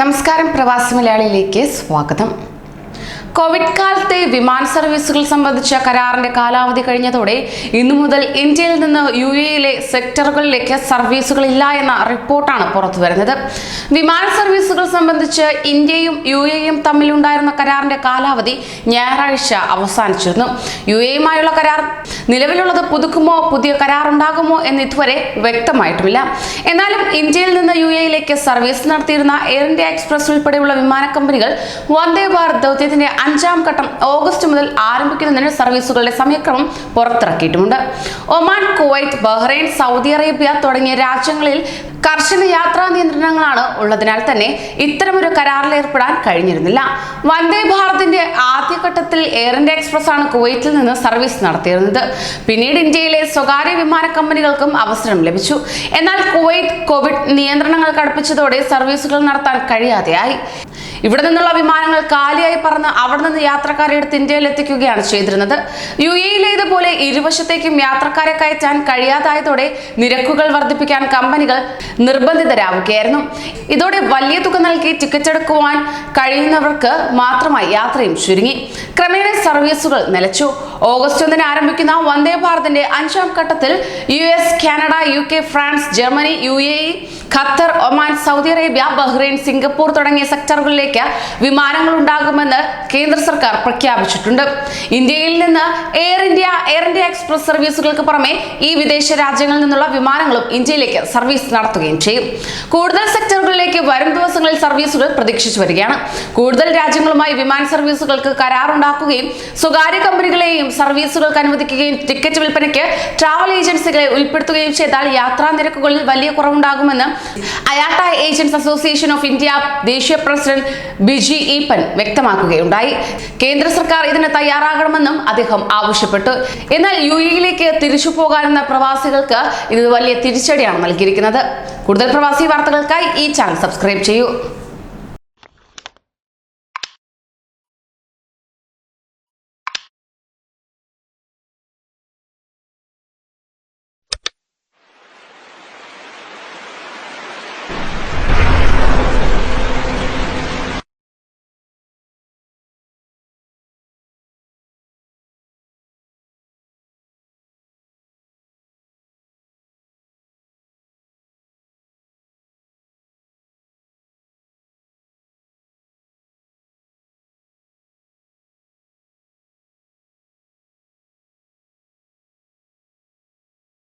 നമസ്കാരം പ്രവാസി മലയാളിയിലേക്ക് സ്വാഗതം. കോവിഡ് കാലത്തെ വിമാന സർവീസുകൾ സംബന്ധിച്ച കരാറിന്റെ കാലാവധി കഴിഞ്ഞതോടെ ഇന്നു മുതൽ ഇന്ത്യയിൽ നിന്ന് യു എയിലെ സെക്ടറുകളിലേക്ക് സർവീസുകൾ ഇല്ല എന്ന റിപ്പോർട്ടാണ് പുറത്തു വരുന്നത്. വിമാന സർവീസുകൾ സംബന്ധിച്ച് ഇന്ത്യയും യു എയും തമ്മിലുണ്ടായിരുന്ന കരാറിന്റെ കാലാവധി ഞായറാഴ്ച അവസാനിച്ചിരുന്നു. യു എയുമായുള്ള കരാർ നിലവിലുള്ളത് പുതുക്കുമോ പുതിയ കരാറുണ്ടാകുമോ എന്ന് ഇതുവരെ വ്യക്തമായിട്ടുമില്ല. എന്നാലും ഇന്ത്യയിൽ നിന്ന് യു എയിലേക്ക് സർവീസ് നടത്തിയിരുന്ന എയർ ഇന്ത്യ എക്സ്പ്രസ് ഉൾപ്പെടെയുള്ള വിമാന കമ്പനികൾ വന്ദേ ഭാരത് ദൗത്യത്തിന്റെ അഞ്ചാം ഘട്ടം ഓഗസ്റ്റ് മുതൽ ആരംഭിക്കുന്നതിന് സർവീസുകളുടെ സമയക്രമം പുറത്തിറക്കിയിട്ടുമുണ്ട്. Oman Kuwait Bahrain Saudi Arabia തുടങ്ങിയ രാജ്യങ്ങളിൽ കർശന യാത്രാ നിയന്ത്രണങ്ങളാണ് ഉള്ളതിനാൽ തന്നെ ഇത്തരമൊരു കരാറിൽ ഏർപ്പെടാൻ കഴിഞ്ഞിരുന്നില്ല. വന്ദേ ഭാരതിന്റെ ആദ്യഘട്ടത്തിൽ എയർ ഇന്ത്യ എക്സ്പ്രസ് ആണ് കുവൈറ്റിൽ നിന്ന് സർവീസ് നടത്തിയിരുന്നത്. പിന്നീട് ഇന്ത്യയിലെ സ്വകാര്യ വിമാന കമ്പനികൾക്കും അവസരം ലഭിച്ചു. എന്നാൽ കുവൈറ്റ് കോവിഡ് നിയന്ത്രണങ്ങൾ കടുപ്പിച്ചതോടെ സർവീസുകൾ നടത്താൻ കഴിയാതെയായി. ഇവിടെ നിന്നുള്ള വിമാനങ്ങൾ കാലിയായി പറന്ന് അവിടെ നിന്ന് യാത്രക്കാരെ എടുത്ത് ഇന്ത്യയിൽ എത്തിക്കുകയാണ് ചെയ്തിരുന്നത്. യു എയിലേതുപോലെ ഇരുവശത്തേക്കും യാത്രക്കാരെ കയറ്റാൻ കഴിയാതായതോടെ നിരക്കുകൾ വർദ്ധിപ്പിക്കാൻ കമ്പനികൾ നിർബന്ധിതരാവുകയായിരുന്നു. ഇതോടെ വലിയ തുക നൽകി ടിക്കറ്റ് എടുക്കുവാൻ കഴിയുന്നവർക്ക് മാത്രമായി യാത്രയും ചുരുങ്ങി. ക്രമേണ സർവീസുകൾ നിലച്ചു. ഓഗസ്റ്റ് ഒന്നിന് ആരംഭിക്കുന്ന വന്ദേ ഭാരതിന്റെ അഞ്ചാം ഘട്ടത്തിൽ U S Canada U K France Germany U A Qatar Oman Saudi Arabia Bahrain Singapore തുടങ്ങിയ സെക്ടറുകളിലേക്ക് വിമാനങ്ങൾ ഉണ്ടാകുമെന്ന് കേന്ദ്ര സർക്കാർ പ്രഖ്യാപിച്ചിട്ടുണ്ട്. ഇന്ത്യയിൽ നിന്ന് Air India Air India Express സർവീസുകൾക്ക് പുറമെ ഈ വിദേശ രാജ്യങ്ങളിൽ നിന്നുള്ള വിമാനങ്ങളും ഇന്ത്യയിലേക്ക് സർവീസ് നടത്തുകയും ചെയ്യും. കൂടുതൽ സെക്ടറുകളിലേക്ക് വരും ദിവസങ്ങളിൽ സർവീസുകൾ പ്രതീക്ഷിച്ചു വരികയാണ്. കൂടുതൽ രാജ്യങ്ങളുമായി വിമാന സർവീസുകൾക്ക് കരാറുണ്ടാക്കുകയും സ്വകാര്യ കമ്പനികളെയും സർവീസുകൾക്ക് അനുവദിക്കുകയും ടിക്കറ്റ് വിൽപ്പനയ്ക്ക് ട്രാവൽ ഏജൻസികളെ ഉൾപ്പെടുത്തുകയും ചെയ്താൽ യാത്രാ നിരക്കുകളിൽ വലിയ കുറവുണ്ടാകുമെന്ന് IATA agents association of India ദേശീയ പ്രസിഡന്റ് ബിജി ഈപ്പൻ വ്യക്തമാക്കുകയുണ്ടായി. കേന്ദ്ര സർക്കാർ ഇതിന് തയ്യാറാകണമെന്നും അദ്ദേഹം ആവശ്യപ്പെട്ടു. എന്നാൽ യു എയിലേക്ക് തിരിച്ചു പോകാനെന്ന പ്രവാസികൾക്ക് ഇത് വലിയ തിരിച്ചടിയാണ് നൽകിയിരിക്കുന്നത്. കൂടുതൽ പ്രവാസി വാർത്തകൾക്കായി ഈ ചാനൽ സബ്സ്ക്രൈബ് ചെയ്യൂ.